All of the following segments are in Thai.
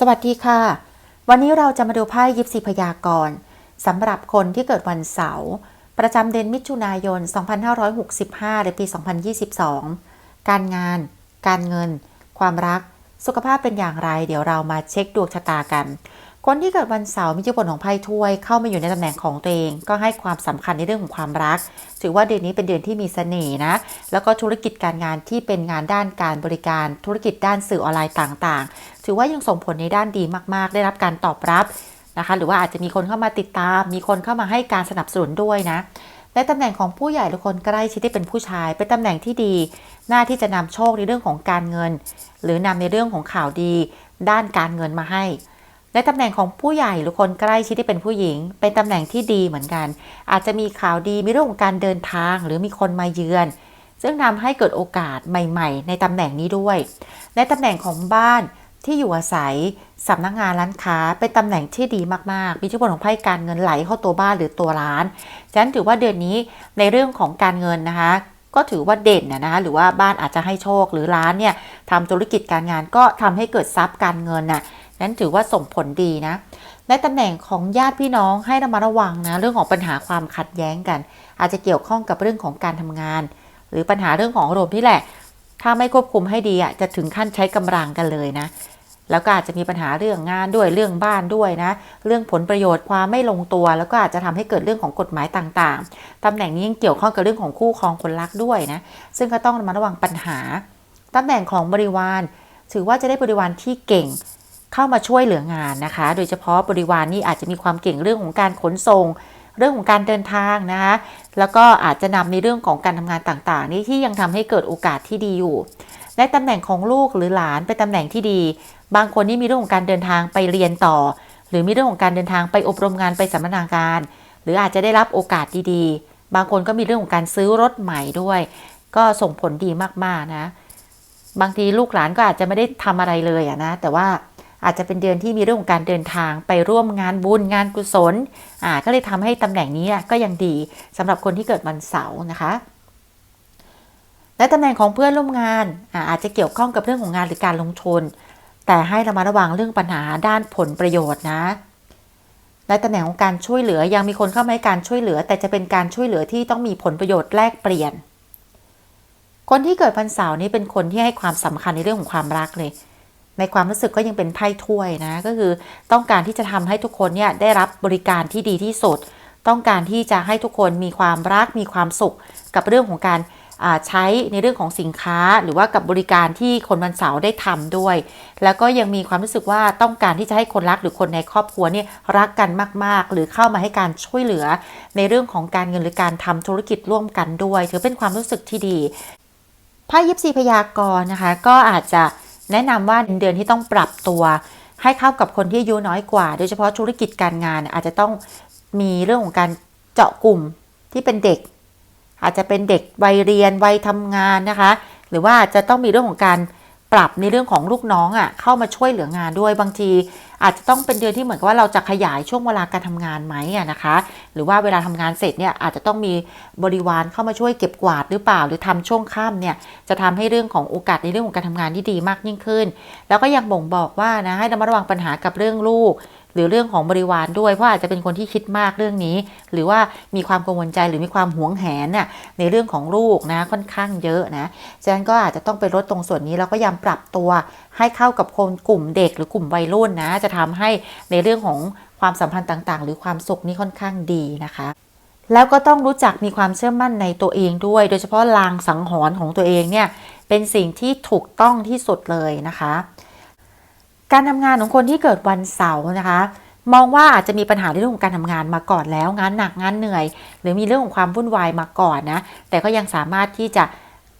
สวัสดีค่ะ วันนี้เราจะมาดูไพ่ยิปซีพยากรณ์สำหรับคนที่เกิดวันเสาร์ประจำเดือนมิถุนายน 2565ในปี 2022 การงาน การเงิน ความรัก สุขภาพเป็นอย่างไร เดี๋ยวเรามาเช็คดวงชะตากัน คนที่เกิดวันเสาร์มีจุดผลของไพ่ถ้วยเข้ามาอยู่ในตำแหน่งของตัวเอง ก็ให้ความสำคัญในเรื่องของความรัก ถือว่าเดือนนี้เป็นเดือนที่มีเสน่ห์นะ แล้วก็ธุรกิจการงานที่เป็นงานด้านการบริการ ธุรกิจด้านสื่อออนไลน์ต่างๆ ถือว่ายังส่งผลในด้านดีมากๆ ได้รับการตอบรับนะคะ หรือว่าอาจจะมีคนเข้ามาติดตาม มีคนเข้ามาให้การสนับสนุนด้วยนะในตำแหน่งของผู้ใหญ่หรือคนใกล้ชิดที่เป็นผู้ชายเป็นตำแหน่งที่ดี หน้าที่จะนำโชคในเรื่องของการเงิน หรือนำในเรื่องของข่าวดี ด้านการเงินมาให้ ในตำแหน่งของผู้ใหญ่หรือคนใกล้ชิดที่เป็นผู้หญิง เป็นตำแหน่งที่ดีเหมือนกัน อาจจะมีข่าวดีมีเรื่องของการเดินทางหรือมีคนมาเยือน ซึ่งทำให้เกิดโอกาสใหม่ ๆ ในตำแหน่งนี้ด้วย ในตำแหน่งของบ้านที่อยู่อาศัยสำนักงานร้านค้าเป็นตำแหน่งที่ดีมากๆ มีอิทธิพลของไพ่การเงินไหลเข้าตัวบ้านหรือตัวร้าน ฉะนั้นถือว่าเดือนนี้ในเรื่องของการเงินนะคะ ก็ถือว่าเด่นนะคะหรือว่าบ้านอาจจะให้โชคหรือร้านเนี่ยทำธุรกิจการงานก็ทำให้เกิดทรัพย์การเงินน่ะ นั้นถือว่าส่งผลดีนะ ในตำแหน่งของญาติพี่น้องให้ระมัดระวังนะ เรื่องของปัญหาความขัดแย้งกัน อาจจะเกี่ยวข้องกับเรื่องของการทำงาน หรือปัญหาเรื่องของอารมณ์ที่แหละ ถ้าไม่ควบคุมให้ดีอะจะถึงขั้นใช้กำลังกันเลยนะ แล้วก็อาจจะมีปัญหาเรื่องงานด้วยเรื่องบ้านด้วยนะ เรื่องผลประโยชน์ความไม่ลงตัว แล้วก็อาจจะทำให้เกิดเรื่องของกฎหมายต่างๆตำแหน่งนี้ยังเกี่ยวข้องกับเรื่องของคู่ครองคนรักด้วยนะ ซึ่งก็ต้องระมัดระวังปัญหาตำแหน่งของบริวาร ถือว่าจะได้บริวารที่เก่ง เข้ามาช่วยเหลืองานนะคะ โดยเฉพาะบริวารนี่อาจจะมีความเก่งเรื่องของการขนส่ง เรื่องของการเดินทางนะคะ แล้วก็อาจจะนำในเรื่องของการทำงานต่างๆ นี่ที่ยังทำให้เกิดโอกาสที่ดีอยู่ ในตำแหน่งของลูกหรือหลานเป็นตำแหน่งที่ดี บางคนนี่มีเรื่องของการเดินทางไปเรียนต่อ หรือมีเรื่องของการเดินทางไปอบรมงานไปสัมมนาการ หรืออาจจะได้รับโอกาสดีๆ บางคนก็มีเรื่องของการซื้อรถใหม่ด้วย ก็ส่งผลดีมากๆนะ บางทีลูกหลานก็อาจจะไม่ได้ทำอะไรเลยอะนะ แต่ว่า อาจจะเป็นเดือนที่มีเรื่องของการเดินทางไปร่วมงานบุญงานกุศลอ่าก็เลยทำให้ตำแหน่งนี้ก็ยังดีสำหรับคนที่เกิดวันเสาร์นะคะ และตำแหน่งของเพื่อนร่วมงานอาอาจจะเกี่ยวข้องกับเรื่องของงานหรือการลงทุนแต่ให้ระมัดระวังเรื่องปัญหาด้านผลประโยชน์นะและตำแหน่งของการช่วยเหลือยังมีคนเข้ามาให้การช่วยเหลือ แต่จะเป็นการช่วยเหลือที่ต้องมีผลประโยชน์แลกเปลี่ยน คนที่เกิดวันเสาร์นี้เป็นคนที่ให้ความสำคัญในเรื่องของความรักเลย ในความรู้สึกก็ยังเป็นไพ่ถ้วยนะ ก็คือต้องการที่จะทำให้ทุกคนเนี่ยได้รับบริการที่ดีที่สุด ต้องการที่จะให้ทุกคนมีความรักมีความสุขกับเรื่องของการใช้ในเรื่องของสินค้าหรือว่ากับบริการที่คนวันเสาร์ได้ทำด้วย แล้วก็ยังมีความรู้สึกว่าต้องการที่จะให้คนรักหรือคนในครอบครัวเนี่ยรักกันมาก ๆ หรือเข้ามาให้การช่วยเหลือ ในเรื่องของการเงินหรือการทำธุรกิจร่วมกันด้วย ถือเป็นความรู้สึกที่ดีไพ่ยิปซีพยากรณ์นะคะ ก็อาจจะ แนะนำว่าเดือนที่ต้องปรับตัวให้เข้ากับคนที่อายุน้อยกว่า โดยเฉพาะธุรกิจการงานอาจจะต้องมีเรื่องของการเจาะกลุ่มที่เป็นเด็ก อาจจะเป็นเด็กวัยเรียนวัยทำงานนะคะ หรือว่าจะต้องมีเรื่องของการ ปรับในเรื่องของลูกน้องอะ่ะเข้ามาช่วยเหลืองานด้วยบางที อาจจะต้องเป็นเดือนที่เหมือนกับว่าเราจะขยายช่วงเวลาการทำงานไหมอะนะคะ หรือว่าเวลาทำงานเสร็จเนี่ยอาจจะต้องมีบริวารเข้ามาช่วยเก็บกวาดหรือเปล่า หรือทำช่วงค่ำเนี่ยจะทำให้เรื่องของโอกาสในเรื่องของการทำงานที่ดีมากยิ่งขึ้น แล้วก็ยังบ่งบอกว่านะให้ระมัดระวังปัญหากับเรื่องลูก หรือเรื่องของบริวารด้วย เพราะอาจจะเป็นคนที่คิดมากเรื่องนี้ หรือว่ามีความกังวลใจหรือมีความหวงแหนน่ะในเรื่องของลูกนะค่อนข้างเยอะนะฉะนั้นก็อาจจะต้องไปลดตรงส่วนนี้แล้วก็ยังปรับตัวให้เข้ากับคนกลุ่มเด็กหรือกลุ่มวัยรุ่นนะ จะทำให้ในเรื่องของความสัมพันธ์ต่างๆ หรือความสุขนี่ค่อนข้างดีนะคะแล้วก็ต้องรู้จักมีความเชื่อมั่นในตัวเองด้วย โดยเฉพาะลางสังหรณ์ของตัวเองเนี่ย เป็นสิ่งที่ถูกต้องที่สุดเลยนะคะ การทำงานของคนที่เกิดวันเสาร์นะคะ มองว่าอาจจะมีปัญหาในเรื่องของการทำงานมาก่อนแล้ว งานหนักงานเหนื่อย หรือมีเรื่องของความวุ่นวายมาก่อนนะแต่ก็ยังสามารถที่จะ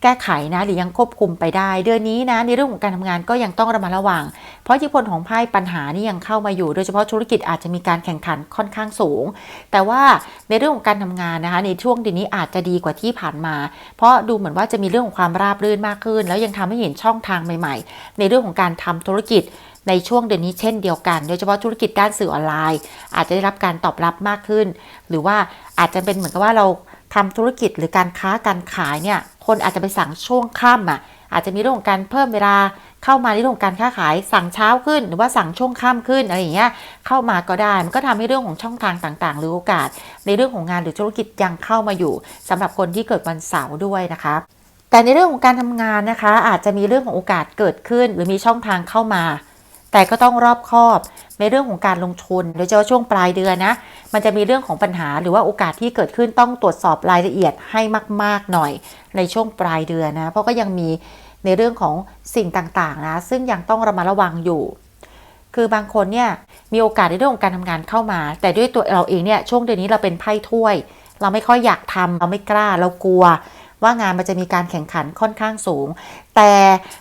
แก้ไขนะหรือยังควบคุมไปได้ เดือนนี้นะในเรื่องของการทำงานก็ยังต้องระมัดระวัง เพราะอิทธิพลของไพ่ปัญหานี่ยังเข้ามาอยู่ โดยเฉพาะธุรกิจอาจจะมีการแข่งขันค่อนข้างสูง แต่ว่าในเรื่องของการทำงานนะคะในช่วงเดือนนี้อาจจะดีกว่าที่ผ่านมา เพราะดูเหมือนว่าจะมีเรื่องของความราบรื่นมากขึ้น แล้วยังทำให้เห็นช่องทางใหม่ ๆ ในเรื่องของการทำธุรกิจ ในช่วงเดือนนี้เช่นเดียวกัน โดยเฉพาะธุรกิจด้านสื่อออนไลน์ อาจจะได้รับการตอบรับมากขึ้น หรือว่าอาจจะเป็นเหมือนกับว่าเราทำธุรกิจหรือการค้าการขายเนี่ยคนอาจจะไปสั่งช่วงค่ำอะอาจจะมีเรื่องของการเพิ่มเวลาเข้ามาในเรื่องของการค้าขายสั่งเช้าขึ้น หรือว่าสั่งช่วงค่ำขึ้นอะไรอย่างเงี้ยเข้ามาก็ได้มันก็ทำให้เรื่องของช่องทางต่างๆ หรือโอกาส ในเรื่องของงานหรือธุรกิจยังเข้ามาอยู่สำหรับคนที่เกิดวันเสาร์ด้วยนะคะแต่ในเรื่องของการทำงานนะคะ อาจจะมีเรื่องของโอกาสเกิดขึ้น หรือมีช่องทางเข้ามา แต่ก็ต้องรอบคอบในเรื่องของการลงทุน โดยเฉพาะช่วงปลายเดือนนะ มันจะมีเรื่องของปัญหาหรือว่าโอกาสที่เกิดขึ้นต้องตรวจสอบรายละเอียดให้มาก ๆ หน่อย ในช่วงปลายเดือนนะ เพราะก็ยังมีในเรื่องของสิ่งต่าง ๆ นะ ซึ่งยังต้องระมัดระวังอยู่ คือบางคนเนี่ยมีโอกาสในเรื่องของการทำงานเข้ามา แต่ด้วยตัวเราเองเนี่ยช่วงเดือนนี้เราเป็นไพ่ถ้วย เราไม่ค่อยอยากทำเราไม่กล้าเรากลัว ว่างานมันจะมีการแข่งขันค่อนข้างสูง แต่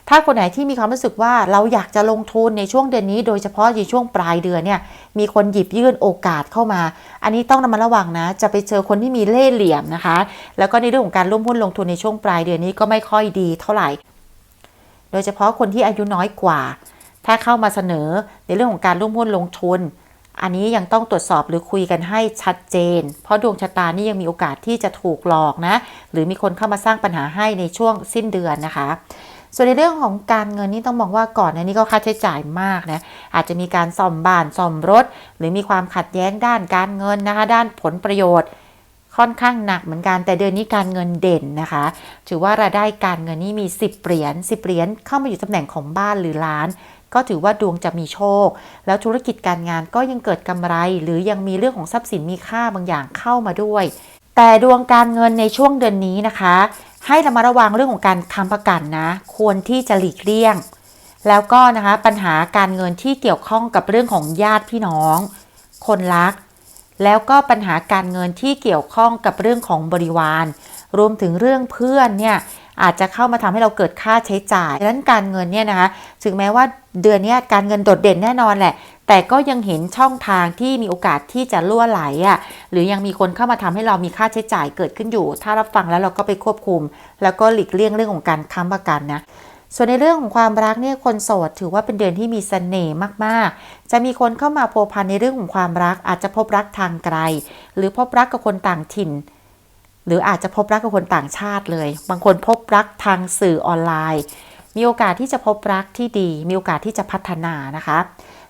ถ้าคนไหนที่มีความรู้สึกว่าเราอยากจะลงทุนในช่วงเดือนนี้ โดยเฉพาะในช่วงปลายเดือนเนี่ยมีคนหยิบยื่นโอกาสเข้ามา อันนี้ต้องระมัดระวังนะ จะไปเจอคนที่มีเล่ห์เหลี่ยมนะคะ แล้วก็ในเรื่องของการร่วมหุ้นลงทุนในช่วงปลายเดือนนี้ก็ไม่ค่อยดีเท่าไหร่ โดยเฉพาะคนที่อายุน้อยกว่า ถ้าเข้ามาเสนอในเรื่องของการร่วมหุ้นลงทุน อันนี้ยังต้องตรวจสอบหรือคุยกันให้ชัดเจน เพราะดวงชะตานี่ยังมีโอกาสที่จะถูกหลอกนะ หรือมีคนเข้ามาสร้างปัญหาให้ในช่วงสิ้นเดือนนะคะ ส่วนในเรื่องของการเงินนี่ต้องมองว่าก่อนนะนี้ก็ค่าใช้จ่ายมากนะ อาจจะมีการซ่อมบ้านซ่อมรถ หรือมีความขัดแย้งด้านการเงินนะคะ ด้านผลประโยชน์ ค่อนข้างหนักเหมือนกัน แต่เดือนนี้การเงินเด่นนะคะ ถือว่ารายได้การเงินนี่มี 10เหรียญ10เหรียญเข้ามาอยู่ตำแหน่งของบ้านหรือร้าน ก็ถือว่าดวงจะมีโชค แล้วธุรกิจการงานก็ยังเกิดกำไร หรือยังมีเรื่องของทรัพย์สินมีค่าบางอย่างเข้ามาด้วย แต่ดวงการเงินในช่วงเดือนนี้นะคะ ให้ระมัดระวังเรื่องของการคำประกันนะ ควรที่จะหลีกเลี่ยง แล้วก็นะคะปัญหาการเงินที่เกี่ยวข้องกับเรื่องของญาติพี่น้อง คนรัก แล้วก็ปัญหาการเงินที่เกี่ยวข้องกับเรื่องของบริวาร รวมถึงเรื่องเพื่อนเนี่ยอาจจะเข้ามาทำให้เราเกิดค่าใช้จ่ายดังนั้นการเงินเนี่ยนะคะ ถึงแม้ว่าเดือนนี้การเงินโดดเด่นแน่นอนแหละ แต่ก็ยังเห็นช่องทางที่มีโอกาสที่จะล่วไหลอะ่ะ หรือยังมีคนเข้ามาทำให้เรามีค่าใช้จ่ายเกิดขึ้นอยู่ ถ้ารับฟังแล้วเราก็ไปควบคุม แล้วก็หลีกเลี่ยงเรื่องของการค้ำประกันนะ ส่วนในเรื่องของความรักเนี่ยคนโสดถือว่าเป็นเดือนที่มีเสน่ห์มากๆ จะมีคนเข้ามาพัวพันในเรื่องของความรัก อาจจะพบรักทางไกล หรือพบรักกับคนต่างถิ่น หรืออาจจะพบรักกับคนต่างชาติเลย บางคนพบรักทางสื่อออนไลน์ มีโอกาสที่จะพบรักที่ดี มีโอกาสที่จะพัฒนานะคะ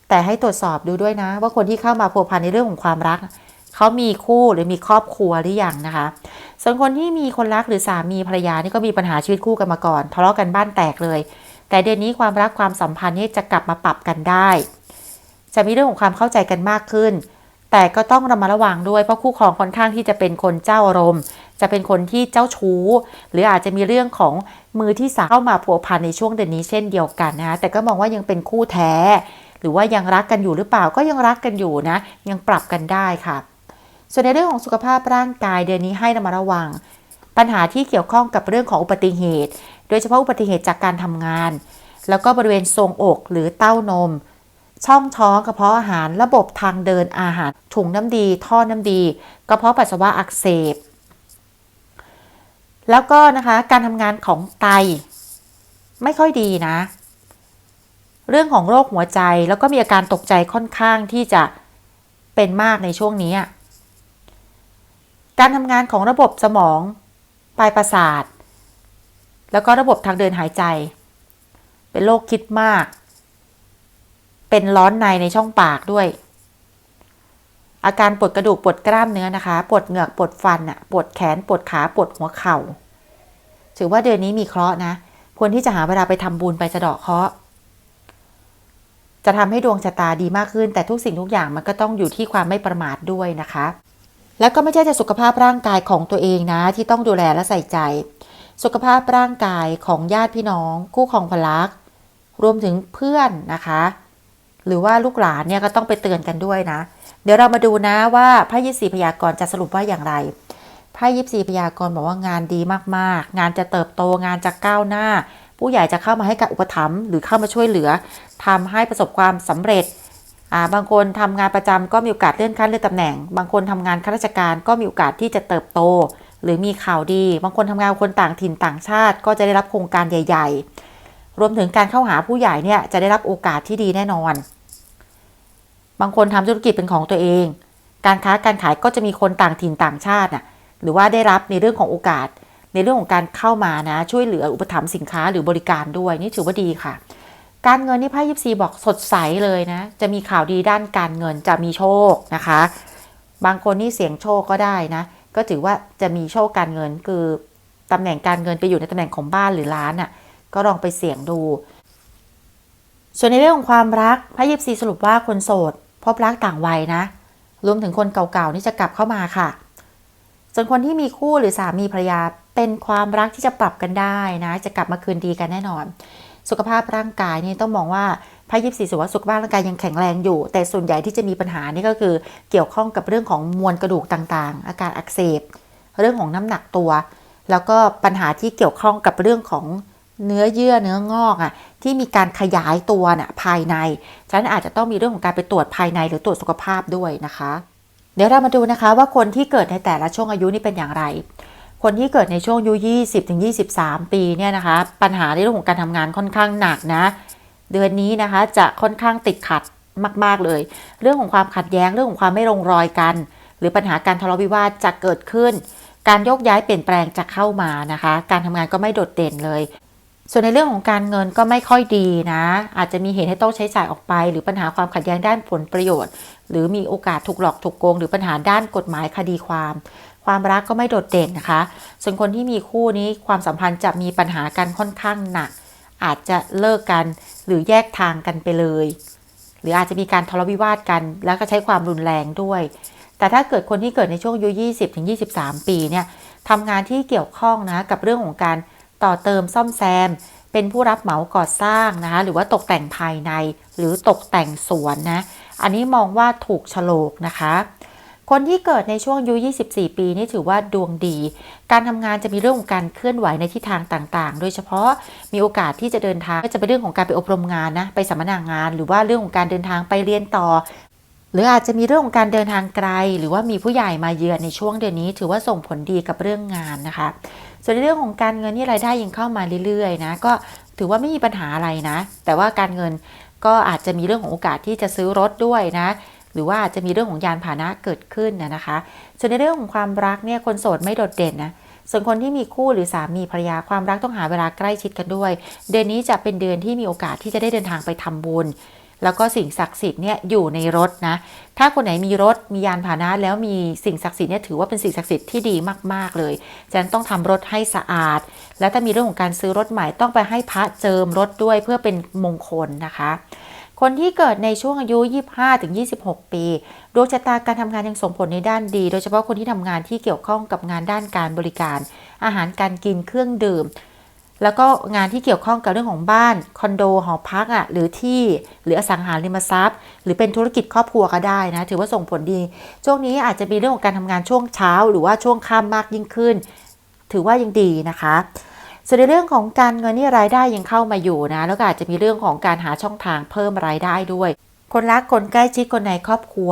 แต่ให้ตรวจสอบดูด้วยนะ ว่าคนที่เข้ามาพัวพันในเรื่องของความรัก เขามีคู่หรือมีครอบครัวหรือยังนะคะ ส่วนคนที่มีคนรักหรือสามีภรรยานี่ก็มีปัญหาชีวิตคู่กันมาก่อน ทะเลาะกันบ้านแตกเลย แต่เดือนนี้ความรักความสัมพันธ์นี่จะกลับมาปรับกันได้ จะมีเรื่องของความเข้าใจกันมากขึ้น แต่ก็ต้องระมัดระวังด้วยเพราะคู่ครองค่อนข้างที่จะเป็นคนเจ้าอารมณ์ จะเป็นคนที่เจ้าชู้ หรืออาจจะมีเรื่องของมือที่สาเข้ามาผัวพันในช่วงเดือนนี้เช่นเดียวกันนะคะแต่ก็มองว่ายังเป็นคู่แท้ หรือว่ายังรักกันอยู่หรือเปล่าก็ยังรักกันอยู่นะ ยังปรับกันได้ค่ะ ส่วนในเรื่องของสุขภาพร่างกายเดือนนี้ให้ระมัดระวัง ปัญหาที่เกี่ยวข้องกับเรื่องของอุบัติเหตุ โดยเฉพาะอุบัติเหตุจากการทำงาน แล้วก็บริเวณทรงอกหรือเต้านม ช่องท้องกระเพาะอาหารระบบทางเดินอาหารถุงน้ำดี ท่อน้ำดีกระเพาะปัสสาวะอักเสบ แล้วก็นะคะการทำงานของไตไม่ค่อยดีนะ เรื่องของโรคหัวใจแล้วก็มีอาการตกใจค่อนข้างที่จะเป็นมากในช่วงนี้ การทำงานของระบบสมอง ปลายประสาท แล้วก็ระบบทางเดินหายใจ เป็นโรคคิดมาก เป็นร้อนในในช่องปากด้วย อาการปวดกระดูกปวดกล้ามเนื้อนะคะ ปวดเหงือกปวดฟันอะปวดแขนปวดขาปวดหัวเข่า ถือว่าเดือนนี้มีเคราะห์นะ ควรที่จะหาเวลาไปทำบุญไปสะเดาะเคราะห์จะทำให้ดวงชะตาดีมากขึ้น แต่ทุกสิ่งทุกอย่างมันก็ต้องอยู่ที่ความไม่ประมาทด้วยนะคะ แล้วก็ไม่ใช่แต่สุขภาพร่างกายของตัวเองนะ ที่ต้องดูแลและใส่ใจ สุขภาพร่างกายของญาติพี่น้อง คู่ครองพลักรวมถึงเพื่อนนะคะ หรือว่าลูกหลานเนี่ยก็ต้องไปเตือนกันด้วยนะ เดี๋ยวเรามาดูนะว่าไพ่ยิปซีพยากรณ์จะสรุปว่าอย่างไรไพ่ยิปซีพยากรณ์บอกว่างานดีมากๆ งานจะเติบโตงานจะก้าวหน้า ผู้ใหญ่จะเข้ามาให้การอุปถัมภ์หรือเข้ามาช่วยเหลือทำให้ประสบความสำเร็จ อ่าบางคนทำงานประจำก็มีโอกาสเลื่อนขั้นเลื่อนตำแหน่ง บางคนทำงานข้าราชการก็มีโอกาสที่จะเติบโต หรือมีข่าวดี บางคนทำงานคนต่างถิ่นต่างชาติ ก็จะได้รับโครงการใหญ่ ๆ รวมถึงการเข้าหาผู้ใหญ่เนี่ยจะได้รับโอกาสที่ดีแน่นอน บางคนทำธุรกิจเป็นของตัวเอง การค้าการขายก็จะมีคนต่างถิ่นต่างชาติน่ะหรือว่าได้รับในเรื่องของโอกาส ในเรื่องของการเข้ามานะช่วยเหลืออุปถัมภ์สินค้าหรือบริการด้วยนี่ถือว่าดีค่ะ การเงินนี่ไพ่ยิปซีบอกสดใสเลยนะ จะมีข่าวดีด้านการเงินจะมีโชคนะคะ บางคนนี่เสี่ยงโชคก็ได้นะ ก็ถือว่าจะมีโชคการเงินคือตำแหน่งการเงินไปอยู่ในตำแหน่งของบ้านหรือร้านอะ ก็ลองไปเสี่ยงดู ส่วนในเรื่องของความรักไพ่ยิปซีสรุปว่าคนโสดพบรักต่างวัยนะ รวมถึงคนเก่าๆนี่จะกลับเข้ามาค่ะส่วนคนที่มีคู่หรือสามีภรรยาเป็นความรักที่จะปรับกันได้นะ จะกลับมาคืนดีกันแน่นอน สุขภาพร่างกายนี่ต้องมองว่าไพ่ยิปซีสุว่าสุขภาพร่างกายยังแข็งแรงอยู่ แต่ส่วนใหญ่ที่จะมีปัญหานี่ก็คือเกี่ยวข้องกับเรื่องของมวลกระดูกต่างๆ อาการอักเสบ เรื่องของน้ำหนักตัว แล้วก็ปัญหาที่เกี่ยวข้องกับเรื่องของเนื้อเยื่อเนื้องอกอะที่มีการขยายตัวน่ะภายในฉะนั้นอาจจะต้องมีเรื่องของการไปตรวจภายในหรือตรวจสุขภาพด้วยนะคะ เดี๋ยวเรามาดูนะคะว่าคนที่เกิดในแต่ละช่วงอายุนี่เป็นอย่างไร คนที่เกิดในช่วงอายุ20ถึง23 ปีเนี่ยนะคะ ปัญหาในเรื่องของการทำงานค่อนข้างหนักนะ เดือนนี้นะคะจะค่อนข้างติดขัดมาก ๆ เลย เรื่องของความขัดแย้งเรื่องของความไม่ลงรอยกัน หรือปัญหาการทะเลาะวิวาทจะเกิดขึ้น การโยกย้ายเปลี่ยนแปลงจะเข้ามานะคะ การทำงานก็ไม่โดดเด่นเลย ส่วนในเรื่องของการเงินก็ไม่ค่อยดีนะ อาจจะมีเหตุให้ต้องใช้จ่ายออกไป หรือปัญหาความขัดแย้งด้านผลประโยชน์ หรือมีโอกาสถูกหลอกถูกโกง หรือปัญหาด้านกฎหมายคดีความ ความรักก็ไม่โดดเด่นนะคะ ส่วนคนที่มีคู่นี้ความสัมพันธ์จะมีปัญหากันค่อนข้างหนัก อาจจะเลิกกันหรือแยกทางกันไปเลย หรืออาจจะมีการทะเลาะวิวาทกัน แล้วก็ใช้ความรุนแรงด้วย แต่ถ้าเกิดคนที่เกิดในช่วงอายุ20ถึง23 ปีเนี่ยทำงานที่เกี่ยวข้องนะกับเรื่องของการต่อเติมซ่อมแซม เป็นผู้รับเหมาก่อสร้างนะคะหรือว่าตกแต่งภายใน หรือตกแต่งสวนนะ อันนี้มองว่าถูกโฉลกนะคะ คนที่เกิดในช่วงอายุ 24 ปีนี่ถือว่าดวงดี การทำงานจะมีเรื่องของการเคลื่อนไหวในทิศทางต่างๆ โดยเฉพาะมีโอกาสที่จะเดินทางก็จะเป็นเรื่องของการไปอบรมงานนะ ไปสัมมนางาน หรือว่าเรื่องของการเดินทางไปเรียนต่อ หรืออาจจะมีเรื่องของการเดินทางไกล หรือว่ามีผู้ใหญ่มาเยือนในช่วงเดือนนี้ ถือว่าส่งผลดีกับเรื่องงานนะคะ ส่วนในเรื่องของการเงินนี่รายได้ยังเข้ามาเรื่อยๆนะ ก็ถือว่าไม่มีปัญหาอะไรนะ แต่ว่าการเงินก็อาจจะมีเรื่องของโอกาสที่จะซื้อรถด้วยนะ รือว่าอาจจะมีเรื่องของยานพาหนะเกิดขึ้นนะนะคะ ส่วนในเรื่องของความรักเนี่ยคนโสดไม่โดดเด่นนะส่วนคนที่มีคู่หรือสามีภรรยาความรักต้องหาเวลาใกล้ชิดกันด้วย เดือนนี้จะเป็นเดือนที่มีโอกาสที่จะได้เดินทางไปทำบุญ แล้วก็สิ่งศักดิ์สิทธิ์เนี่ยอยู่ในรถนะ ถ้าคนไหนมีรถมียานพาหนะแล้วมีสิ่งศักดิ์สิทธิ์เนี่ยถือว่าเป็นสิ่งศักดิ์สิทธิ์ที่ดีมากๆเลยฉะนั้นต้องทำรถให้สะอาด และถ้ามีเรื่องของการซื้อรถใหม่ต้องไปให้พระเจิมรถด้วยเพื่อเป็นมงคลนะคะ คนที่เกิดในช่วงอายุ 25-26 ปี ดวงชะตาการทำงานยังส่งผลในด้านดี โดยเฉพาะคนที่ทำงานที่เกี่ยวข้องกับงานด้านการบริการ อาหารการกินเครื่องดื่ม แล้วก็งานที่เกี่ยวข้องกับเรื่องของบ้าน คอนโด หอพักอะ หรือที่ หรืออสังหาริมทรัพย์ หรือเป็นธุรกิจครอบครัวก็ได้นะ ถือว่าส่งผลดี ช่วงนี้อาจจะมีเรื่องของการทำงานช่วงเช้า หรือว่าช่วงค่ำมากยิ่งขึ้น ถือว่ายังดีนะคะ ส่วนในเรื่องของการเงินนี่รายได้ยังเข้ามาอยู่นะ แล้วก็อาจจะมีเรื่องของการหาช่องทางเพิ่มรายได้ด้วย คนรักคนใกล้ชิดคนในครอบครัว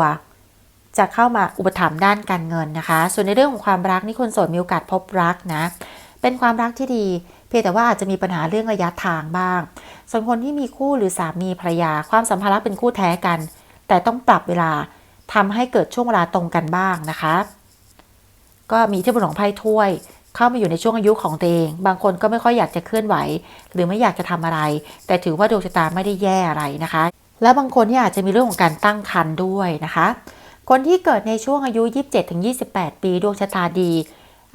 จะเข้ามาอุปถัมภ์ด้านการเงินนะคะ ส่วนในเรื่องของความรักนี่คนโสดมีโอกาสพบรักนะ เป็นความรักที่ดี เพียงแต่ว่าอาจจะมีปัญหาเรื่องระยะทางบ้าง ส่วนคนที่มีคู่หรือสามีภรรยา ความสัมพันธ์เป็นคู่แท้กัน แต่ต้องปรับเวลาทำให้เกิดช่วงเวลาตรงกันบ้างนะคะ ก็มีที่บุญของไพ่ถ้วย เข้ามาอยู่ในช่วงอายุของตัวเอง บางคนก็ไม่ค่อยอยากจะเคลื่อนไหว หรือไม่อยากจะทำอะไร แต่ถือว่าดวงชะตาไม่ได้แย่อะไรนะคะ และบางคนนี่อาจจะมีเรื่องของการตั้งครรภ์ด้วยนะคะ คนที่เกิดในช่วงอายุ 27-28 ปีดวงชะตาดี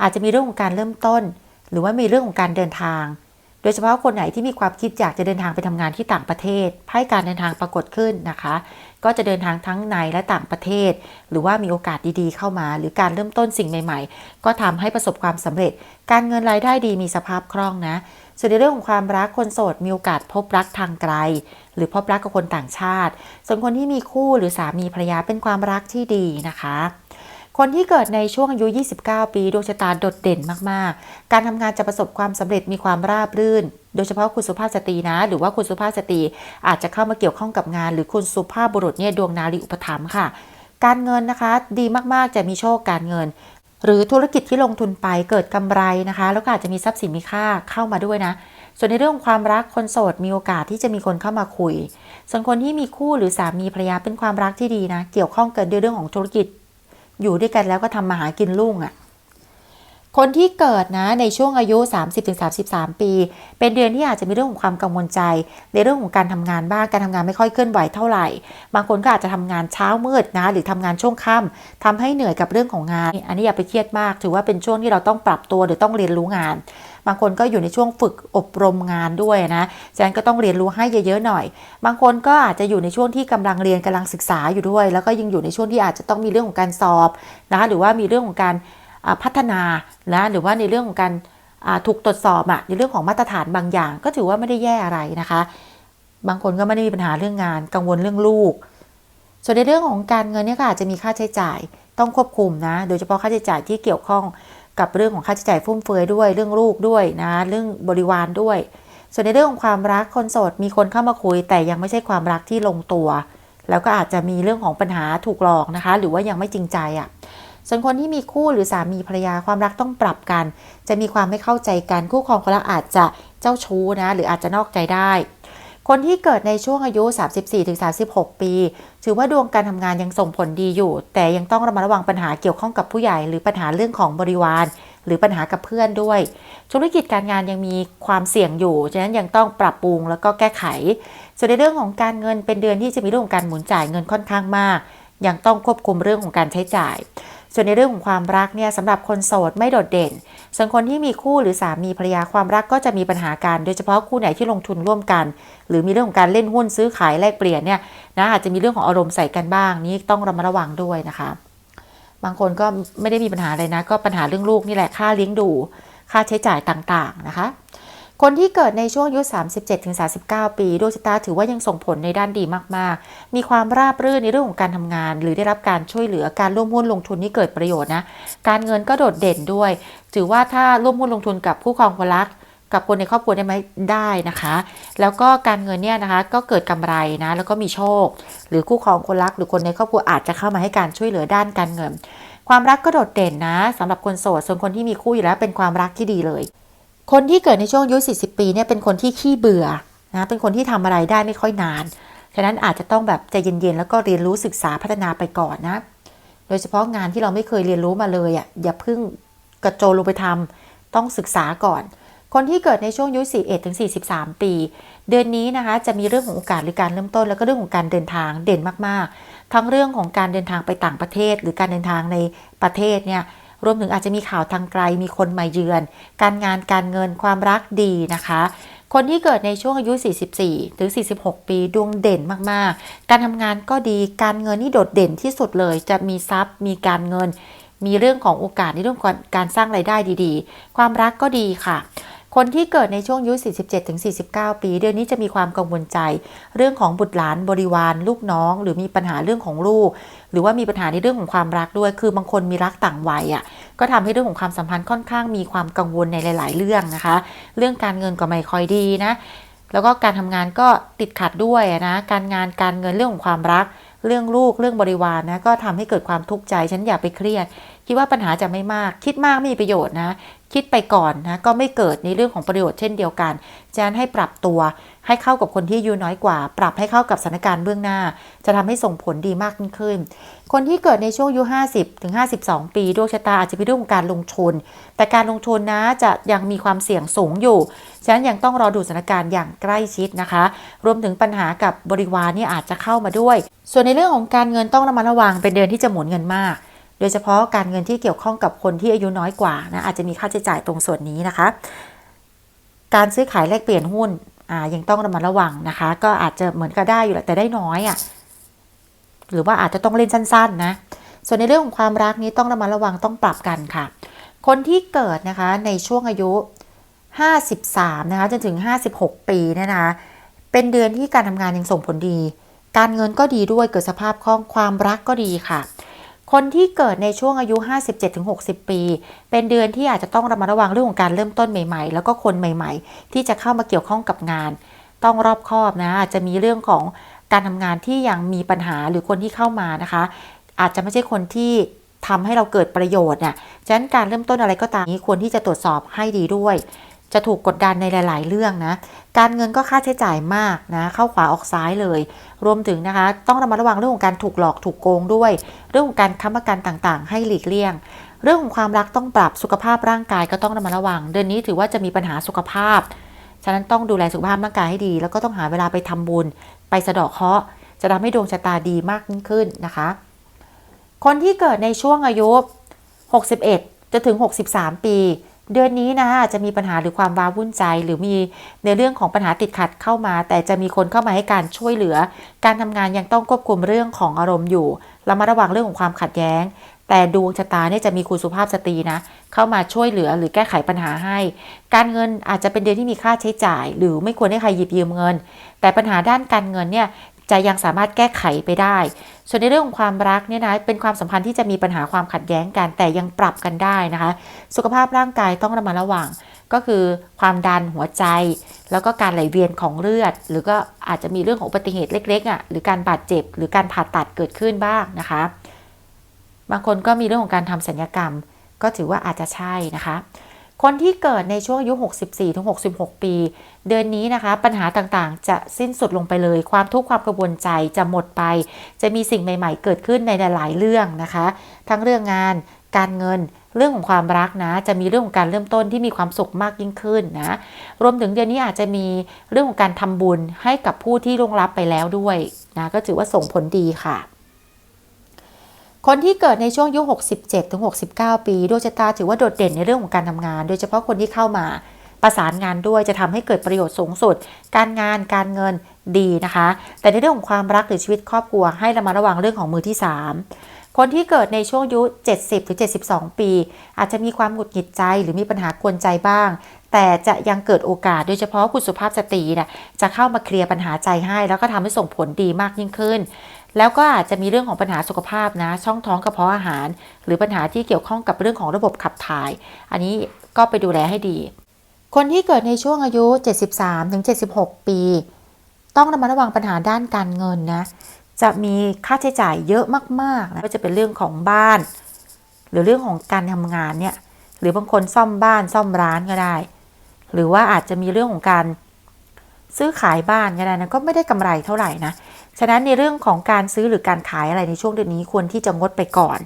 อาจจะมีเรื่องของการเริ่มต้น หรือว่ามีเรื่องของการเดินทาง โดยเฉพาะคนไหนที่มีความคิดอยากจะเดินทางไปทำงานที่ต่างประเทศไพ่การเดินทางปรากฏขึ้นนะคะ ก็จะเดินทางทั้งในและต่างประเทศ หรือว่ามีโอกาสดีๆเข้ามา หรือการเริ่มต้นสิ่งใหม่ ๆ ก็ทำให้ประสบความสำเร็จ การเงินรายได้ดีมีสภาพคล่องนะส่วนในเรื่องของความรักคนโสดมีโอกาสพบรักทางไกล หรือพบรักกับคนต่างชาติ ส่วนคนที่มีคู่หรือสามีภรรยาเป็นความรักที่ดีนะคะ คนที่เกิดในช่วงอายุ 29 ปีดวงชะตาโดดเด่นมากๆ การทำงานจะประสบความสำเร็จมีความราบรื่น โดยเฉพาะคุณสุภาพสตรีนะ หรือว่าคุณสุภาพสตรีอาจจะเข้ามาเกี่ยวข้องกับงาน หรือคุณสุภาพบุรุษเนี่ยดวงนารีอุปถัมภ์ค่ะ การเงินนะคะ ดีมากๆจะมีโชคการเงินหรือธุรกิจที่ลงทุนไปเกิดกำไรนะคะ แล้วก็อาจจะมีทรัพย์สินมีค่าเข้ามาด้วยนะ ส่วนในเรื่องของความรักคนโสดมีโอกาสที่จะมีคนเข้ามาคุย ส่วนคนที่มีคู่หรือสามีภรรยาเป็นความรักที่ดีนะ เกี่ยวข้องกันด้วยเรื่องของธุรกิจ อยู่ด้วยกันแล้วก็ทำมาหากินรุ่งอะ่ะ คนที่เกิดนะในช่วงอายุ 30-33 ปี เป็นเดือนที่อาจจะมีเรื่องของความกังวลใจ ในเรื่องของการทำงานบ้างการทำงานไม่ค่อยเคลื่อนไหวเท่าไหร่ บางคนก็อาจจะทำงานเช้ามืดนะ หรือทำงานช่วงค่ำทำให้เหนื่อยกับเรื่องของงาน อันนี้อย่าไปเครียดมาก ถือว่าเป็นช่วงที่เราต้องปรับตัวหรือต้องเรียนรู้งาน บางคนก็อยู่ในช่วงฝึกอบรมงานด้วยนะฉะนั้นก็ต้องเรียนรู้ให้เยอะๆหน่อย บางคนก็อาจจะอยู่ในช่วงที่กำลังเรียนกำลังศึกษาอยู่ด้วย แล้วก็ยังอยู่ในช่วงที่อาจจะต้องมีเรื่องของการสอบนะหรือว่ามีเรื่องของการพัฒนานะหรือว่าในเรื่องของการถูกตรวจสอบอะในเรื่องของมาตรฐานบางอย่าง ก็ถือว่าไม่ได้แย่อะไรนะคะ บางคนก็ไม่ได้มีปัญหาเรื่องงาน กังวลเรื่องลูก ส่วนในเรื่องของการเงินเนี่ยก็อาจจะมีค่าใช้จ่ายต้องควบคุมนะ โดยเฉพาะค่าใช้จ่ายที่เกี่ยวข้อง กับเรื่องของค่าใช้จ่ายฟุ่มเฟือยด้วย เรื่องลูกด้วยนะ เรื่องบริวารด้วย ส่วนในเรื่องของความรักคนโสดมีคนเข้ามาคุย แต่ยังไม่ใช่ความรักที่ลงตัว แล้วก็อาจจะมีเรื่องของปัญหาถูกหลอกนะคะ หรือว่ายังไม่จริงใจอะ่ะส่วนคนที่มีคู่หรือสามีภรรยาความรักต้องปรับกัน จะมีความไม่เข้าใจกันคู่ครองคนละอาจจะเจ้าชู้นะ หรืออาจจะนอกใจได้ คนที่เกิดในช่วงอายุ 34-36 ปี ถือว่าดวงการทำงานยังส่งผลดีอยู่ แต่ยังต้องระมัดระวังปัญหาเกี่ยวข้องกับผู้ใหญ่ หรือปัญหาเรื่องของบริวาร หรือปัญหากับเพื่อนด้วย ธุรกิจการงานยังมีความเสี่ยงอยู่ ฉะนั้นยังต้องปรับปรุงแล้วก็แก้ไข ส่วนในเรื่องของการเงินเป็นเดือนที่จะมีเรื่องของการหมุนจ่ายเงินค่อนข้างมาก ยังต้องควบคุมเรื่องของการใช้จ่าย ส่วนในเรื่องของความรักเนี่ยสำหรับคนโสดไม่โดดเด่น ส่วนคนที่มีคู่หรือสามีภรรยาความรักก็จะมีปัญหากันโดยเฉพาะคู่ไหนที่ลงทุนร่วมกัน หรือมีเรื่องของการเล่นหุ้นซื้อขายแลกเปลี่ยนเนี่ยนะอาจจะมีเรื่องของอารมณ์ใส่กันบ้าง นี่ต้องระมัดระวังด้วยนะคะ บางคนก็ไม่ได้มีปัญหาเลยนะ ก็ปัญหาเรื่องลูกนี่แหละค่าเลี้ยงดู ค่าใช้จ่ายต่างๆนะคะ คนที่เกิดในช่วงอายุ 37-39 ปีดวงชะตาถือว่ายังส่งผลในด้านดีมาก ๆ มีความราบรื่นในเรื่องของการทำงาน หรือได้รับการช่วยเหลือการร่วมหุ้นลงทุนที่เกิดประโยชน์นะ การเงินก็โดดเด่นด้วย ถือว่าถ้าร่วมหุ้นลงทุนกับคู่ครองคนรักกับคนในครอบครัวได้ไหมได้นะคะ แล้วก็การเงินเนี่ยนะคะก็เกิดกำไรนะแล้วก็มีโชค หรือคู่ครองคนรัก หรือคนในครอบครัวอาจจะเข้ามาให้การช่วยเหลือด้านการเงิน ความรักก็โดดเด่นนะสำหรับคนโสดส่วนคนที่มีคู่อยู่แล้วเป็นความรักที่ดีเลย คนที่เกิดในช่วงอายุ 40 ปีเนี่ยเป็นคนที่ขี้เบื่อนะเป็นคนที่ทำอะไรได้ไม่ค่อยนาน ฉะนั้นอาจจะต้องแบบใจเย็นๆ แล้วก็เรียนรู้ศึกษาพัฒนาไปก่อนนะ โดยเฉพาะงานที่เราไม่เคยเรียนรู้มาเลยอะอย่าเพิ่งกระโจนลงไปทำต้องศึกษาก่อน คนที่เกิดในช่วงอายุ 41ถึง43 ปี เดือนนี้นะคะจะมีเรื่องของโอกาสหรือการเริ่มต้น แล้วก็เรื่องของการเดินทางเด่นมากๆ ทั้งเรื่องของการเดินทางไปต่างประเทศ หรือการเดินทางในประเทศเนี่ย รวมถึงอาจจะมีข่าวทางไกลมีคนมาเยือน การงานการเงินความรักดีนะคะ คนที่เกิดในช่วงอายุ 44 ถึง 46 ปีดวงเด่นมากๆ การทำงานก็ดีการเงินนี่โดดเด่นที่สุดเลย จะมีทรัพย์ มีการเงิน มีเรื่องของโอกาสในเรื่องของการสร้างไรายได้ดีๆ ความรักก็ดีค่ะ คนที่เกิดในช่วงอายุ 47-49 ปี เดือนนี้จะมีความกังวลใจ เรื่องของบุตรหลานบริวารลูกน้อง หรือมีปัญหาเรื่องของลูก หรือว่ามีปัญหาในเรื่องของความรักด้วย คือบางคนมีรักต่างวัยอะก็ทำให้เรื่องของความสัมพันธ์ค่อนข้างมีความกังวลในหลาย ๆ เรื่องนะคะ เรื่องการเงินก็ไม่ค่อยดีนะแล้วก็การทำงานก็ติดขัดด้วยนะการงานการเงินเรื่องของความรักเรื่องลูกเรื่องบริวารนะก็ทำให้เกิดความทุกข์ใจ ฉันอย่าไปเครียด คิดว่าปัญหาจะไม่มาก คิดมากไม่มีประโยชน์นะ คิดไปก่อนนะ ก็ไม่เกิดในเรื่องของประโยชน์เช่นเดียวกันฉะนั้นให้ปรับตัวให้เข้ากับคนที่อายุน้อยกว่า ปรับให้เข้ากับสถานการณ์เบื้องหน้า จะทำให้ส่งผลดีมากขึ้น คนที่เกิดในช่วงอายุ 50 ถึง 52 ปีดวงชะตาอาจจะเป็นเรื่องของการลงทุน แต่การลงทุนนะจะยังมีความเสี่ยงสูงอยู่ ฉะนั้นยังต้องรอดูสถานการณ์อย่างใกล้ชิดนะคะ รวมถึงปัญหากับบริวารนี่อาจจะเข้ามาด้วย ส่วนในเรื่องของการเงินต้องระมัดระวังเป็นเดือนที่จะหมุนเงินมาก โดยเฉพาะการเงินที่เกี่ยวข้องกับคนที่อายุน้อยกว่านะอาจจะมีค่าใช้จ่ายตรงส่วนนี้นะคะ การซื้อขายแลกเปลี่ยนหุ้นอ่ายังต้องระมัดระวังนะคะ ก็อาจจะเหมือนก็ได้อยู่แหละแต่ได้น้อยอะ่ะหรือว่าอาจจะต้องเล่นสั้น ๆ นะ ส่วนในเรื่องของความรักนี้ต้องระมัดระวังต้องปรับกันค่ะ คนที่เกิดนะคะในช่วงอายุ 53 นะคะจนถึง 56 ปีเนี่ยนะคะเป็นเดือนที่การทำงานยังส่งผลดี การเงินก็ดีด้วยเกิดสภาพคล่องความรักก็ดีค่ะ คนที่เกิดในช่วงอายุ 57-60 ปี เป็นเดือนที่อาจจะต้องระมัดระวังเรื่องของการเริ่มต้นใหม่ๆ แล้วก็คนใหม่ๆ ที่จะเข้ามาเกี่ยวข้องกับงาน ต้องรอบคอบนะอาจจะมีเรื่องของการทำงานที่ยังมีปัญหาหรือคนที่เข้ามานะคะ อาจจะไม่ใช่คนที่ทำให้เราเกิดประโยชน์เนี่ยฉะนั้นการเริ่มต้นอะไรก็ตามนี้ควรที่จะตรวจสอบให้ดีด้วย จะถูกกดดันในหลาย ๆ เรื่องนะ การเงินก็ค่าใช้จ่ายมากนะ เข้าขวาออกซ้ายเลย รวมถึงนะคะ ต้องระมัดระวังเรื่องของการถูกหลอกถูกโกงด้วย เรื่องของการค้ำประกันต่าง ๆ ให้หลีกเลี่ยง เรื่องของความรักต้องปรับสุขภาพร่างกายก็ต้องระมัดระวัง เดือนนี้ถือว่าจะมีปัญหาสุขภาพ ฉะนั้นต้องดูแลสุขภาพร่างกายให้ดี แล้วก็ต้องหาเวลาไปทำบุญ ไปสะเดาะเคราะห์ จะทำให้ดวงชะตาดีมากขึ้นนะคะ คนที่เกิดในช่วงอายุ 61 จะถึง 63 ปี เดือนนี้นะอาจจะมีปัญหาหรือความว้าวุ่นใจ หรือมีในเรื่องของปัญหาติดขัดเข้ามา แต่จะมีคนเข้ามาให้การช่วยเหลือ การทำงานยังต้องควบคุมเรื่องของอารมณ์อยู่เรามาระวังเรื่องของความขัดแย้ง แต่ดวงชะตาเนี่ยจะมีคุณสุภาพสตรีนะ เข้ามาช่วยเหลือหรือแก้ไขปัญหาให้ การเงินอาจจะเป็นเดือนที่มีค่าใช้จ่าย หรือไม่ควรให้ใครหยิบยืมเงิน แต่ปัญหาด้านการเงินเนี่ย จะยังสามารถแก้ไขไปได้ ส่วนในเรื่องของความรักเนี่ยนะเป็นความสัมพันธ์ที่จะมีปัญหาความขัดแย้งกันแต่ยังปรับกันได้นะคะ สุขภาพร่างกายต้องระมัดระวังก็คือความดันหัวใจ แล้วก็การไหลเวียนของเลือด หรือก็อาจจะมีเรื่องของอุบัติเหตุเล็กๆอะหรือการบาดเจ็บ หรือการผ่าตัดเกิดขึ้นบ้างนะคะ บางคนก็มีเรื่องของการทำสัญญกรรม ก็ถือว่าอาจจะใช่นะคะ คนที่เกิดในช่วงอายุ 64-66 ปี เดือนนี้นะคะ ปัญหาต่างๆ จะสิ้นสุดลงไปเลย ความทุกข์ความกังวลใจจะหมดไป จะมีสิ่งใหม่ๆ เกิดขึ้นในหลายๆเรื่องนะคะ ทั้งเรื่องงาน การเงิน เรื่องของความรักนะ จะมีเรื่องของการเริ่มต้นที่มีความสุขมากยิ่งขึ้นนะ รวมถึงเดือนนี้อาจจะมีเรื่องของการทำบุญให้กับผู้ที่ล่วงลับไปแล้วด้วยนะ ก็ถือว่าส่งผลดีค่ะ คนที่เกิดในช่วงอายุ67 ถึง 69 ปี ดวงชะตาถือว่าโดดเด่นในเรื่องของการทำงาน โดยเฉพาะคนที่เข้ามาประสานงานด้วยจะทำให้เกิดประโยชน์สูงสุด การงานการเงินดีนะคะ แต่ในเรื่องของความรักหรือชีวิตครอบครัวให้ระมัดระวังเรื่องของมือที่ 3 คนที่เกิดในช่วงอายุ 70 ถึง 72 ปี อาจจะมีความหงุดหงิดใจหรือมีปัญหากวนใจบ้าง แต่จะยังเกิดโอกาสโดยเฉพาะคุณสุภาพสตรีเนี่ยจะเข้ามาเคลียร์ปัญหาใจให้ แล้วก็ทำให้ส่งผลดีมากยิ่งขึ้น แล้วก็อาจจะมีเรื่องของปัญหาสุขภาพนะ ช่องท้องกระเพาะอาหาร หรือปัญหาที่เกี่ยวข้องกับเรื่องของระบบขับถ่าย อันนี้ก็ไปดูแลให้ดี คนที่เกิดในช่วงอายุ 73-76 ปี ต้องระมัดระวังปัญหาด้านการเงินนะ จะมีค่าใช้จ่ายเยอะมากๆนะก็จะเป็นเรื่องของบ้าน หรือเรื่องของการทำงานเนี่ย หรือบางคนซ่อมบ้านซ่อมร้านก็ได้ หรือว่าอาจจะมีเรื่องของการ ซื้อขายบ้านก็ได้นะก็ไม่ได้กำไรเท่าไหร่นะฉะนั้นในเรื่องของการซื้อหรือการขายอะไรในช่วงเดือนนี้ควรที่จะงดไปก่อน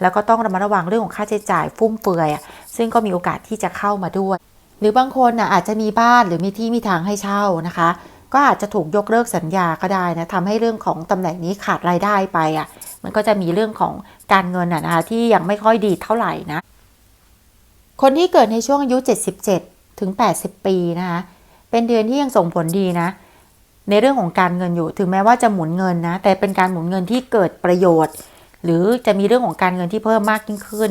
แล้วก็ต้องระมัดระวังเรื่องของค่าใช้จ่ายฟุ่มเฟือยซึ่งก็มีโอกาสที่จะเข้ามาด้วย หรือบางคนน่ะอาจจะมีบ้านหรือมีที่มีทางให้เช่านะคะ ก็อาจจะถูกยกเลิกสัญญาก็ได้นะทำให้เรื่องของตำแหน่งนี้ขาดรายได้ไปอะมันก็จะมีเรื่องของการเงินน่ะนะคะที่ยังไม่ค่อยดีเท่าไหร่นะคนที่เกิดในช่วงอายุ 77 ถึง 80 ปีนะคะ เป็นเดือนที่ยังส่งผลดีนะ ในเรื่องของการเงินอยู่ ถึงแม้ว่าจะหมุนเงินนะ แต่เป็นการหมุนเงินที่เกิดประโยชน์ หรือจะมีเรื่องของการเงินที่เพิ่มมากยิ่งขึ้น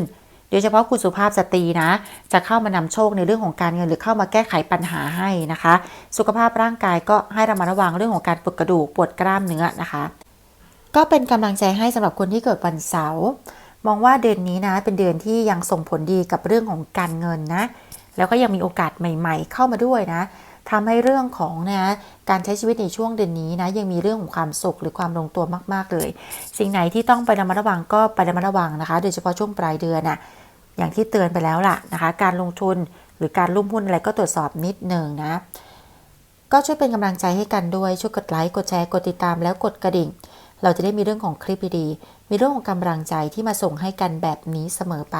โดยเฉพาะคุณสุภาพสตรีนะ จะเข้ามานำโชคในเรื่องของการเงินหรือเข้ามาแก้ไขปัญหาให้นะคะ สุขภาพร่างกายก็ให้ระมัดระวังเรื่องของการปวดกระดูกปวดกล้ามเนื้อนะคะ ก็เป็นกำลังใจให้สำหรับคนที่เกิดวันเสาร์มองว่าเดือนนี้นะเป็นเดือนที่ยังส่งผลดีกับเรื่องของการเงินนะ แล้วก็ยังมีโอกาสใหม่ ๆ เข้ามาด้วยนะ ทำให้เรื่องของนะการใช้ชีวิตในช่วงเดือนนี้นะยังมีเรื่องของความสุขหรือความลงตัวมาก ๆ เลย สิ่งไหนที่ต้องไประมัดระวังก็ไประมัดระวังนะคะ โดยเฉพาะช่วงปลายเดือนน่ะอย่างที่เตือนไปแล้วล่ะนะคะ การลงทุนหรือการลุ่มหุ้นอะไรก็ตรวจสอบนิดหนึ่งนะ ก็ช่วยเป็นกำลังใจให้กันด้วยช่วยกดไลค์กดแชร์กดติดตามแล้วกดกระดิ่ง เราจะได้มีเรื่องของคลิปดีๆมีเรื่องของกำลังใจที่มาส่งให้กันแบบนี้เสมอไป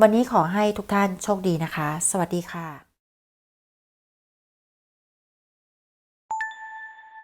วันนี้ขอให้ทุกท่านโชคดีนะคะ สวัสดีค่ะ